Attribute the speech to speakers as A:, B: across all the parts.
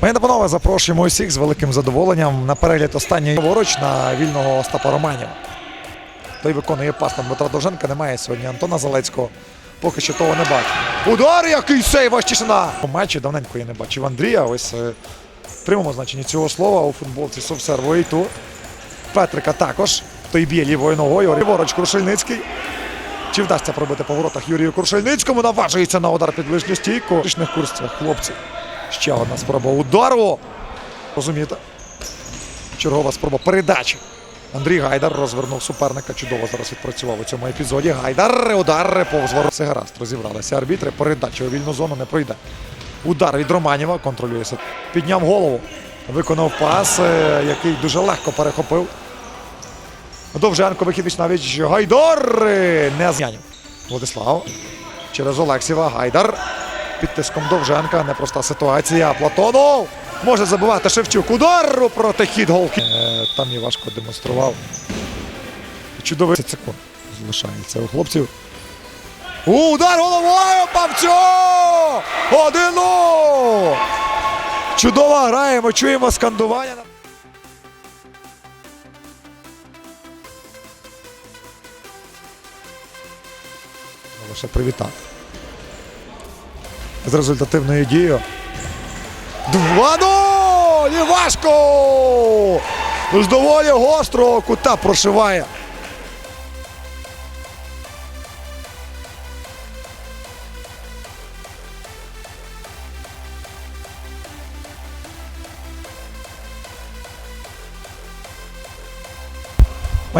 A: Пані та панове, запрошуємо усіх з великим задоволенням на перегляд останньої вороч на вільного Остапа Романєва. Той виконує пас на Дмитра Довженка. Немає сьогодні Антона Залецького. Поки що того не бачу. Удар, який сейв Ащишина! У матчі давненько я не бачив Андрія. Ось е, прямому значенні цього слова у футболці Совсерво і ту. Петрика також. Той б'є лівою ногою. Ліворуч Крушельницький. Чи вдасться пробити по воротах Юрію Крушельницькому? Наважується на удар під ближню стійку. В курсах хлопці. Ще одна спроба удару. Розумієте? Чергова спроба передачі. Андрій Гайдар розвернув суперника. Чудово зараз відпрацював у цьому епізоді. Гайдар, удар повз ворот. Все гаразд. Розібралися арбітри. Передача у вільну зону не пройде. Удар від Романєва. Контролюється. Підняв голову. Виконав пас, е, який дуже легко перехопив. Довженко вихід навіть Гайдар не змінив. Владислав через Олексєва. Гайдар під тиском Довженка. Непроста ситуація. Платонов може забивати Шевчук. Удар проти хід голки. Е, Там і важко демонстрував. Чудовий 10 секунд залишається у хлопців. Удар головою Павцю! 1-0! Чудово граємо, чуємо скандування. Лише привітати. З результативною дією. 2-0! Івашко! З доволі гострого кута прошиває.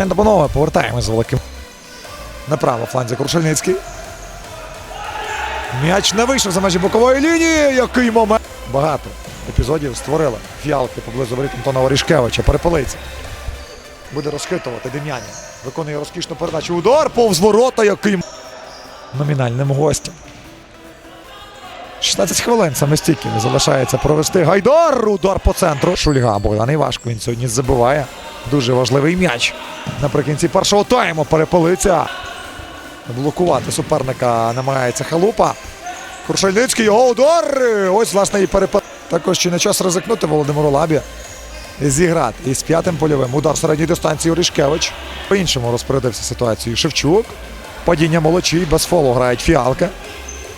A: Та панове, повертаємось з великим. Направо фланзі Крушельницький. М'яч не вийшов за межі бокової лінії. Який момент. Багато епізодів створили фіалки поблизу воріт Антона Орішкевича. Перепилиться. Буде розхитувати Дем'янін. Виконує розкішну передачу. Удар повз ворота, який номінальним гостям. 16 хвилин саме стільки не залишається провести. Гайдар! Удар по центру. Шульга Богдан Івашко. Він сьогодні забиває. Дуже важливий м'яч. Наприкінці першого тайму перепилиться. Блокувати суперника намагається Халупа. Крушельницький його удар. Ось, власне, і перепад. Також чи не час ризикнути Володимиру Лабі. Зіграти. І з п'ятим польовим. Удар середньої дистанції Орішкевич. По-іншому розпорядився ситуацію. Шевчук. Падіння молочій. Без фолу грають фіалки.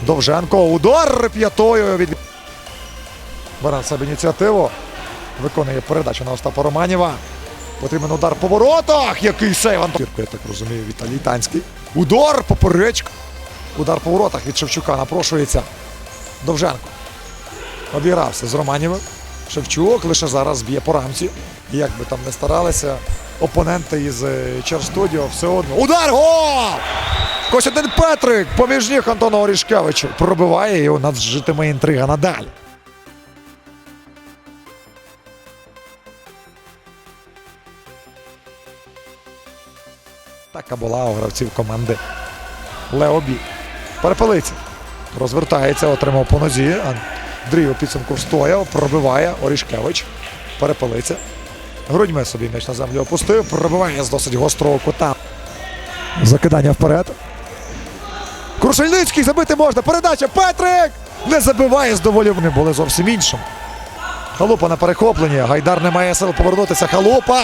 A: Довженко. Удар п'ятою від. Бере себе ініціативу. Виконує передачу на Остапа Романєва. Потрібен удар по воротах. Який сейв Антон. Я так розумію, Віталій Танський. Удар поперечка. Удар по воротах від Шевчука напрошується. Довженко. Обігрався з Романєвим. Шевчук лише зараз б'є по рамці. Як би там не старалися, опоненти із Черстудіо все одно. Удар! Гол! Костянтин Петрик поміж ніг Антона Орішкевича пробиває і у нас житиме інтрига надалі. Така була у гравців команди Лео Бі. Перепилиться. Розвертається, отримав по нозі. Андрій у підсумку встояв, пробиває Орішкевич. Перепилиться. Грудьми собі м'яч на землю опустив, пробиває з досить гострого кута. Закидання вперед. Крушельницький забити можна. Передача. Петрик! Не забиває з доволі. Вони були зовсім іншим. Халупа на перехопленні. Гайдар не має сил повернутися. Халупа.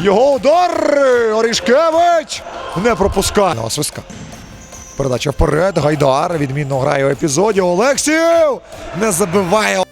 A: Його удар! Орішкевич! Не пропускає. Свистка. Передача вперед. Гайдар відмінно грає у епізоді. Олексів! Не забиває.